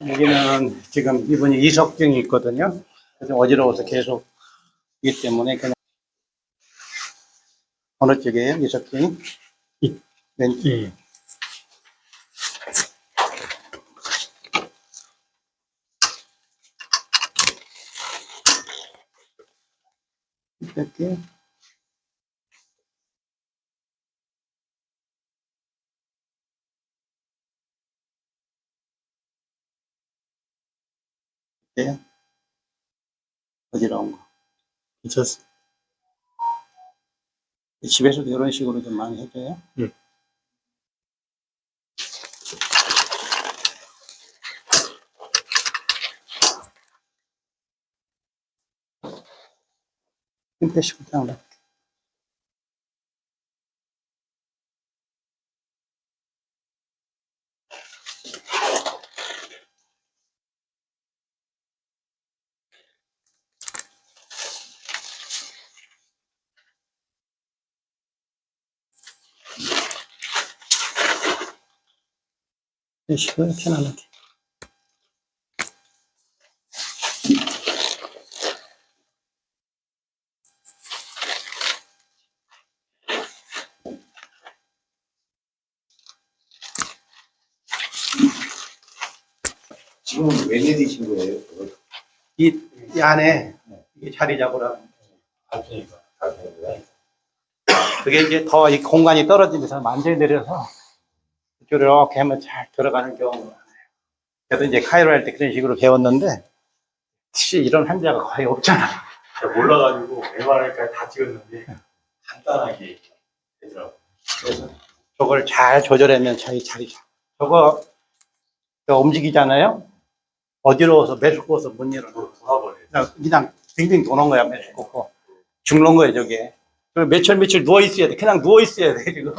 여기는 지금 이분이 이석증이 있거든요. 그래서 어지러워서 계속 이기 때문에 그냥 어느 쪽이에요? 이석증이? 이, 왼쪽. 예. 이렇게. 어때요? 어지러운 거. 괜찮습니다. 집에서도 이런 식으로 좀 많이 해줘요? 예. 힘 빼시고 그냥 놔. 빼시고요, 편안하게. 지금 왜 내리신 거예요? 그걸? 이, 이 안에 이게 자리 잡으라고. 그게 이제 더 이 공간이 떨어지면서 만져 내려서 이렇게 하면 잘 들어가는 경우가 많아요. 그래도 이제 카이로 할 때 그런 식으로 배웠는데, 혹시 이런 환자가 거의 없잖아. 제가 몰라가지고 MRI까지 다 찍었는데 간단하게 되더라고요. 그래서 저걸 잘 조절하면 자기 자리 잡. 저거 저 움직이잖아요. 어지러워서 매스꺼워서 못 일어나. 그냥, 그냥 빙빙 도는 거야, 매스껍고. 죽는 거예요, 저게. 며칠 며칠 누워 있어야 돼. 그냥 누워 있어야 돼, 지금.